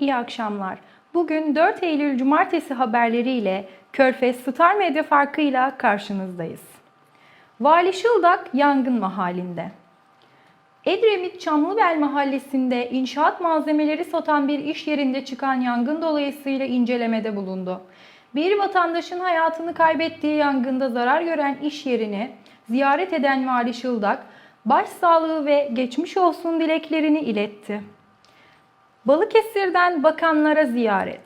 İyi akşamlar. Bugün 4 Eylül Cumartesi haberleriyle Körfez Star Medya farkıyla karşınızdayız. Vali Şıldak yangın mahallinde. Edremit Çamlıbel mahallesinde inşaat malzemeleri satan bir iş yerinde çıkan yangın dolayısıyla incelemede bulundu. Bir vatandaşın hayatını kaybettiği yangında zarar gören iş yerini ziyaret eden Vali Şıldak, başsağlığı ve geçmiş olsun dileklerini iletti. Balıkesir'den bakanlara ziyaret.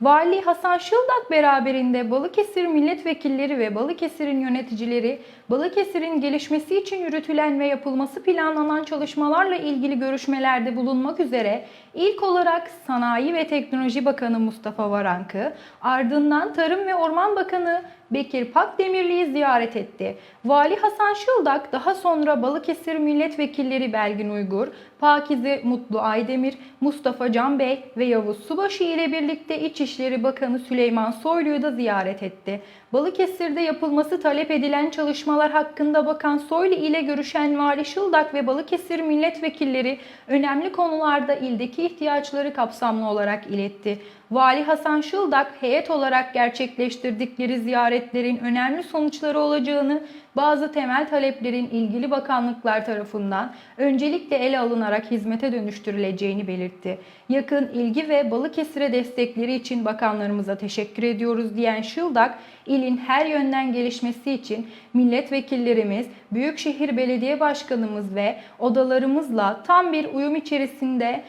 Vali Hasan Şıldak beraberinde Balıkesir milletvekilleri ve Balıkesir'in yöneticileri Balıkesir'in gelişmesi için yürütülen ve yapılması planlanan çalışmalarla ilgili görüşmelerde bulunmak üzere ilk olarak Sanayi ve Teknoloji Bakanı Mustafa Varank'ı, ardından Tarım ve Orman Bakanı Bekir Pakdemirli'yi ziyaret etti. Vali Hasan Şıldak daha sonra Balıkesir milletvekilleri Belgin Uygur, Pakize Mutlu Aydemir, Mustafa Can Bey ve Yavuz Subaşı ile birlikte İçişleri Bakanı Süleyman Soylu'yu da ziyaret etti. Balıkesir'de yapılması talep edilen çalışmalar hakkında Bakan Soylu ile görüşen Vali Şıldak ve Balıkesir milletvekilleri önemli konularda ildeki ihtiyaçları kapsamlı olarak iletti. Vali Hasan Şıldak heyet olarak gerçekleştirdikleri ziyaretlerin önemli sonuçları olacağını, bazı temel taleplerin ilgili bakanlıklar tarafından öncelikle ele alınarak hizmete dönüştürüleceğini belirtti. Yakın ilgi ve Balıkesir'e destekleri için bakanlarımıza teşekkür ediyoruz diyen Şıldak, ilin her yönden gelişmesi için milletvekillerimiz, Büyükşehir Belediye Başkanımız ve odalarımızla tam bir uyum içerisinde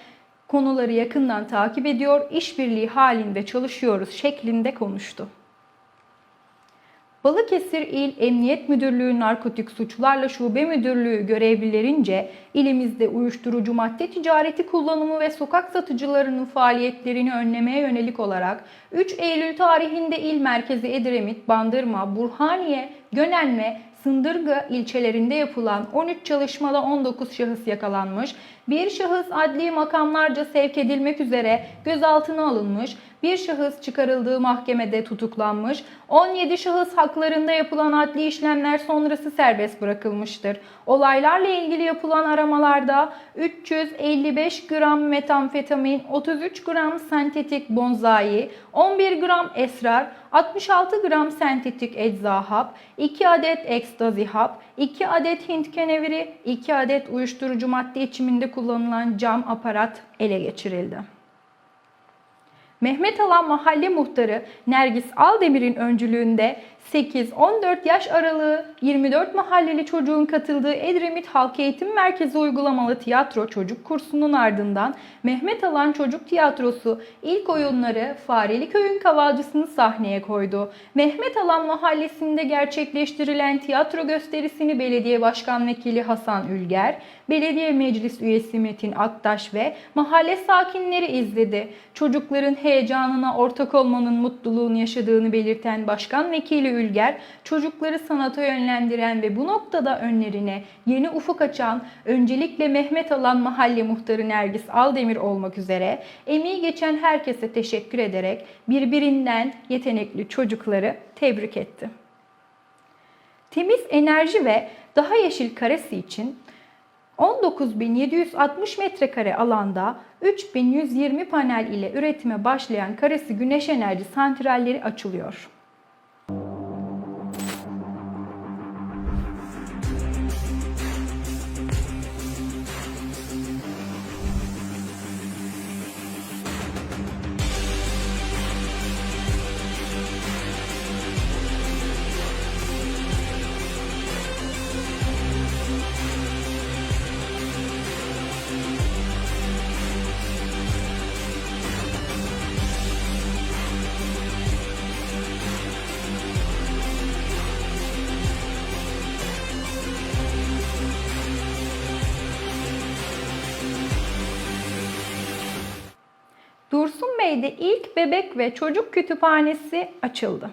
konuları yakından takip ediyor, işbirliği halinde çalışıyoruz şeklinde konuştu. Balıkesir İl Emniyet Müdürlüğü Narkotik Suçlarla Şube Müdürlüğü görevlilerince ilimizde uyuşturucu madde ticareti kullanımı ve sokak satıcılarının faaliyetlerini önlemeye yönelik olarak 3 Eylül tarihinde il merkezi Edremit, Bandırma, Burhaniye, Gönenme, Sındırga ilçelerinde yapılan 13 çalışmada 19 şahıs yakalanmış, bir şahıs adli makamlarca sevk edilmek üzere gözaltına alınmış, bir şahıs çıkarıldığı mahkemede tutuklanmış, 17 şahıs haklarında yapılan adli işlemler sonrası serbest bırakılmıştır. Olaylarla ilgili yapılan aramalarda 355 gram metamfetamin, 33 gram sentetik bonzai, 11 gram esrar, 66 gram sentetik ecza hap, 2 adet ekstazi hap, 2 adet Hint keneviri, 2 adet uyuşturucu madde içiminde kullanılan cam aparat ele geçirildi. Mehmet Alan Mahalle Muhtarı Nergis Aldemir'in öncülüğünde 8-14 yaş aralığı 24 mahalleli çocuğun katıldığı Edremit Halk Eğitim Merkezi uygulamalı tiyatro çocuk kursunun ardından Mehmet Alan Çocuk Tiyatrosu ilk oyunları Fareli Köy'ün kavalcısını sahneye koydu. Mehmet Alan mahallesinde gerçekleştirilen tiyatro gösterisini Belediye Başkan Vekili Hasan Ülger, Belediye Meclis üyesi Metin Aktaş ve mahalle sakinleri izledi. Çocukların heyecanına ortak olmanın mutluluğunu yaşadığını belirten Başkan Vekili Ülger, çocukları sanata yönlendiren ve bu noktada önlerine yeni ufuk açan öncelikle Mehmet Alan Mahalle Muhtarı Nergis Aldemir olmak üzere emeği geçen herkese teşekkür ederek birbirinden yetenekli çocukları tebrik etti. Temiz enerji ve daha yeşil karesi için 19.760 metrekare alanda 3120 panel ile üretime başlayan karesi güneş enerji santralleri açılıyor. Bey'de ilk bebek ve çocuk kütüphanesi açıldı.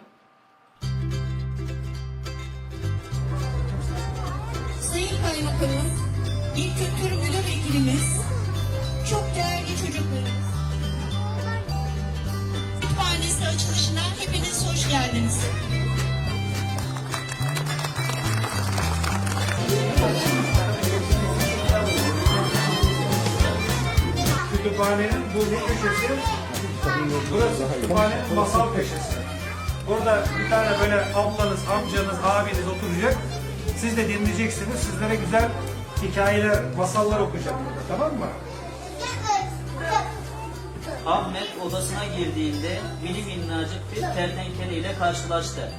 Sayın Kaymakamım, İl Kültür Müdür Vekilimiz, çok değerli çocuklarımız. Kütüphanesi açılışına hepiniz hoş geldiniz. Kütüphane kütüphanenin bu ne köşesi? Burası kütüphanenin masal köşesi. Burada bir tane böyle ablanız, amcanız, abiniz oturacak. Siz de dinleyeceksiniz. Sizlere güzel hikayeler, masallar okuyacak burada. Tamam mı? Ahmet odasına girdiğinde mini minnacık bir kertenkele ile karşılaştı.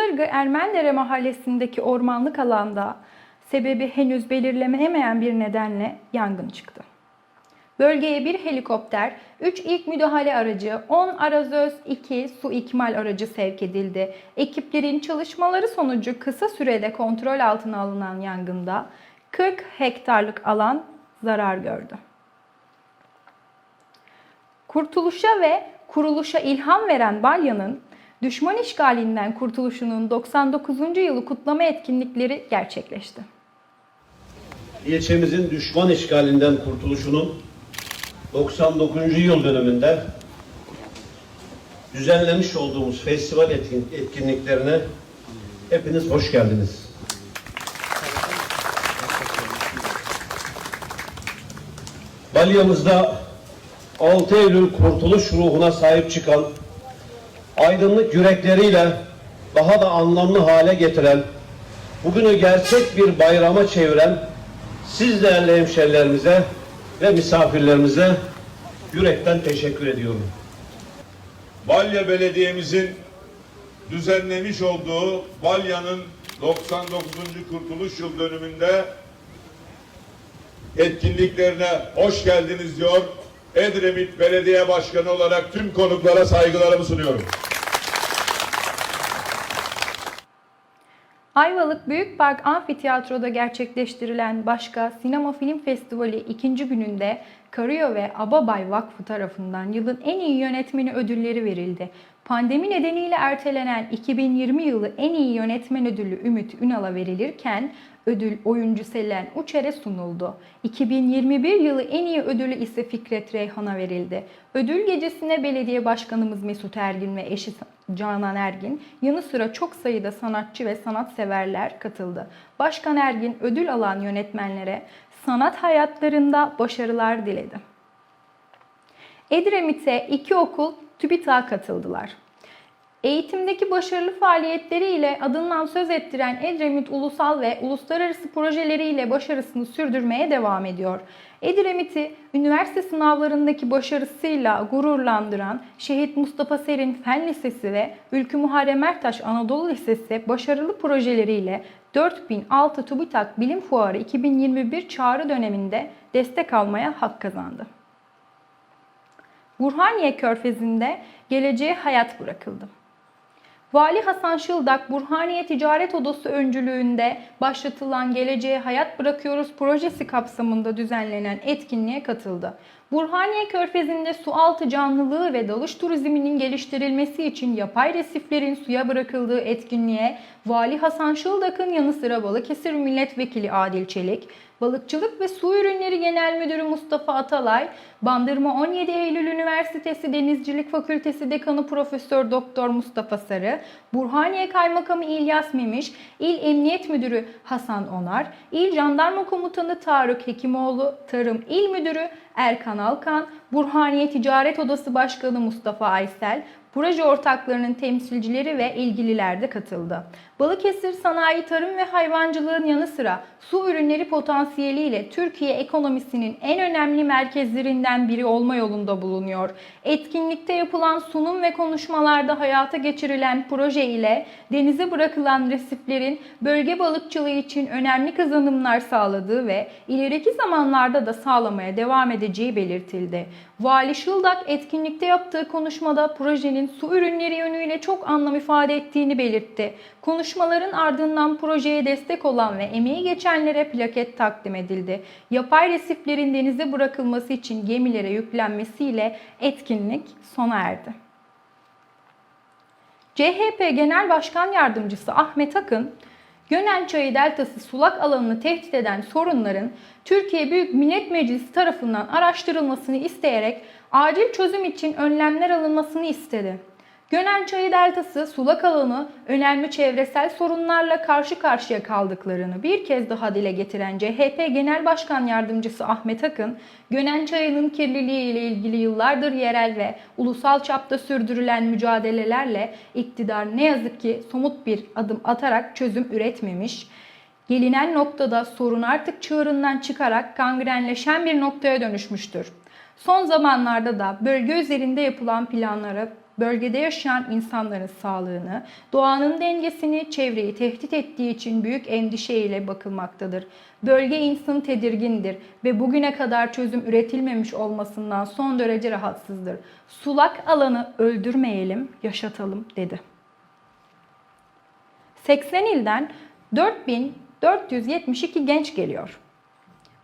Sındırgı Ermendere mahallesindeki ormanlık alanda sebebi henüz belirlenemeyen bir nedenle yangın çıktı. Bölgeye bir helikopter, 3 ilk müdahale aracı, 10 arazöz, 2 su ikmal aracı sevk edildi. Ekiplerin çalışmaları sonucu kısa sürede kontrol altına alınan yangında 40 hektarlık alan zarar gördü. Kurtuluşa ve kuruluşa ilham veren Balya'nın düşman işgalinden kurtuluşunun 99. yılı kutlama etkinlikleri gerçekleşti. ilçemizin düşman işgalinden kurtuluşunun 99. yıl dönümünde düzenlemiş olduğumuz festival etkin- etkinliklerine hepiniz hoş geldiniz. Balya'mızda 6 Eylül kurtuluş ruhuna sahip çıkan, aydınlık yürekleriyle daha da anlamlı hale getiren, bugünü gerçek bir bayrama çeviren siz değerli hemşerilerimize ve misafirlerimize yürekten teşekkür ediyorum. Balya Belediye'mizin düzenlemiş olduğu Balya'nın 99. Kurtuluş Yıl dönümünde etkinliklerine hoş geldiniz diyor. Edremit Belediye Başkanı olarak tüm konuklara saygılarımı sunuyorum. Ayvalık Büyükpark Amfiteyatro'da gerçekleştirilen başka sinema film festivali ikinci gününde Karıyor ve Ababay Vakfı tarafından yılın en iyi yönetmeni ödülleri verildi. Pandemi nedeniyle ertelenen 2020 yılı en iyi yönetmen ödülü Ümit Ünal'a verilirken ödül oyuncu Selen Uçer'e sunuldu. 2021 yılı en iyi ödülü ise Fikret Reyhan'a verildi. Ödül gecesine belediye başkanımız Mesut Ergin ve eşi Canan Ergin yanı sıra çok sayıda sanatçı ve sanatseverler katıldı. Başkan Ergin ödül alan yönetmenlere sanat hayatlarında başarılar diledi. Edremit'e iki okul TÜBİTAK'a katıldılar. Eğitimdeki başarılı faaliyetleriyle adından söz ettiren Edremit ulusal ve uluslararası projeleriyle başarısını sürdürmeye devam ediyor. Edremit'i üniversite sınavlarındaki başarısıyla gururlandıran Şehit Mustafa Serin Fen Lisesi ve Ülkü Muharrem Ertaş Anadolu Lisesi başarılı projeleriyle 4006 TÜBİTAK Bilim Fuarı 2021 çağrı döneminde destek almaya hak kazandı. Burhaniye Körfezi'nde geleceğe hayat bırakıldı. Vali Hasan Şıldak, Burhaniye Ticaret Odası öncülüğünde başlatılan Geleceğe Hayat Bırakıyoruz projesi kapsamında düzenlenen etkinliğe katıldı. Burhaniye Körfezi'nde sualtı canlılığı ve dalış turizminin geliştirilmesi için yapay resiflerin suya bırakıldığı etkinliğe Vali Hasan Şıldak'ın yanı sıra Balıkesir Milletvekili Adil Çelik, Balıkçılık ve Su Ürünleri Genel Müdürü Mustafa Atalay, Bandırma 17 Eylül Üniversitesi Denizcilik Fakültesi Dekanı Profesör Doktor Mustafa Sarı, Burhaniye Kaymakamı İlyas Memiş, İl Emniyet Müdürü Hasan Onar, İl Jandarma Komutanı Tarık Hekimoğlu, Tarım İl Müdürü Erkan Alkan, Burhaniye Ticaret Odası Başkanı Mustafa Aysel, proje ortaklarının temsilcileri ve ilgililer de katıldı. Balıkesir sanayi, tarım ve hayvancılığın yanı sıra su ürünleri potansiyeliyle Türkiye ekonomisinin en önemli merkezlerinden biri olma yolunda bulunuyor. Etkinlikte yapılan sunum ve konuşmalarda hayata geçirilen proje ile denize bırakılan resiflerin bölge balıkçılığı için önemli kazanımlar sağladığı ve ileriki zamanlarda da sağlamaya devam edeceği belirtildi. Vali Şıldak etkinlikte yaptığı konuşmada projenin su ürünleri yönüyle çok anlam ifade ettiğini belirtti. Konuşmaların ardından projeye destek olan ve emeği geçenlere plaket takdim edildi. Yapay resiflerin denize bırakılması için gemilere yüklenmesiyle etkinlik sona erdi. CHP Genel Başkan Yardımcısı Ahmet Akın, Gönençayı Deltası sulak alanını tehdit eden sorunların Türkiye Büyük Millet Meclisi tarafından araştırılmasını isteyerek acil çözüm için önlemler alınmasını istedi. Gönençayı Deltası sulak alanı önemli çevresel sorunlarla karşı karşıya kaldıklarını bir kez daha dile getiren CHP Genel Başkan Yardımcısı Ahmet Akın, Gönençayı'nın kirliliği ile ilgili yıllardır yerel ve ulusal çapta sürdürülen mücadelelerle iktidar ne yazık ki somut bir adım atarak çözüm üretmemiş, gelinen noktada sorun artık çığırından çıkarak gangrenleşen bir noktaya dönüşmüştür. Son zamanlarda da bölge üzerinde yapılan planlara bölgede yaşayan insanların sağlığını, doğanın dengesini, çevreyi tehdit ettiği için büyük endişeyle bakılmaktadır. Bölge insanı tedirgindir ve bugüne kadar çözüm üretilmemiş olmasından son derece rahatsızdır. Sulak alanı öldürmeyelim, yaşatalım dedi. 80 ilden 4472 genç geliyor.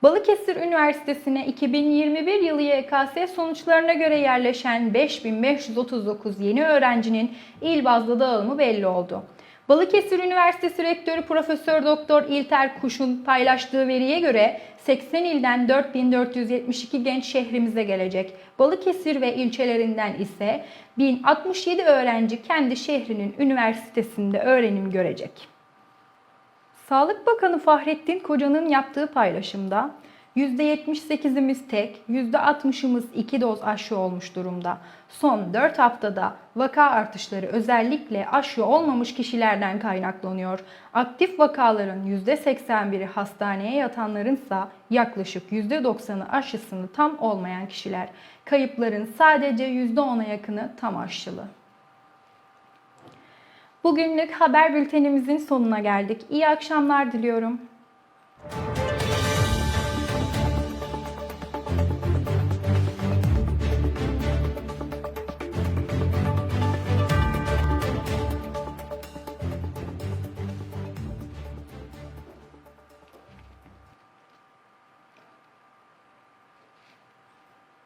Balıkesir Üniversitesi'ne 2021 yılı YKS sonuçlarına göre yerleşen 5539 yeni öğrencinin il bazlı dağılımı belli oldu. Balıkesir Üniversitesi Rektörü Profesör Doktor İlter Kuş'un paylaştığı veriye göre 80 ilden 4472 genç şehrimize gelecek. Balıkesir ve ilçelerinden ise 1067 öğrenci kendi şehrinin üniversitesinde öğrenim görecek. Sağlık Bakanı Fahrettin Koca'nın yaptığı paylaşımda %78'imiz tek, %60'ımız iki doz aşı olmuş durumda. Son 4 haftada vaka artışları özellikle aşı olmamış kişilerden kaynaklanıyor. Aktif vakaların %81'i hastaneye yatanlarınsa yaklaşık %90'ı aşısını tam olmayan kişiler. Kayıpların sadece %10'a yakını tam aşılı. Bugünlük haber bültenimizin sonuna geldik. İyi akşamlar diliyorum.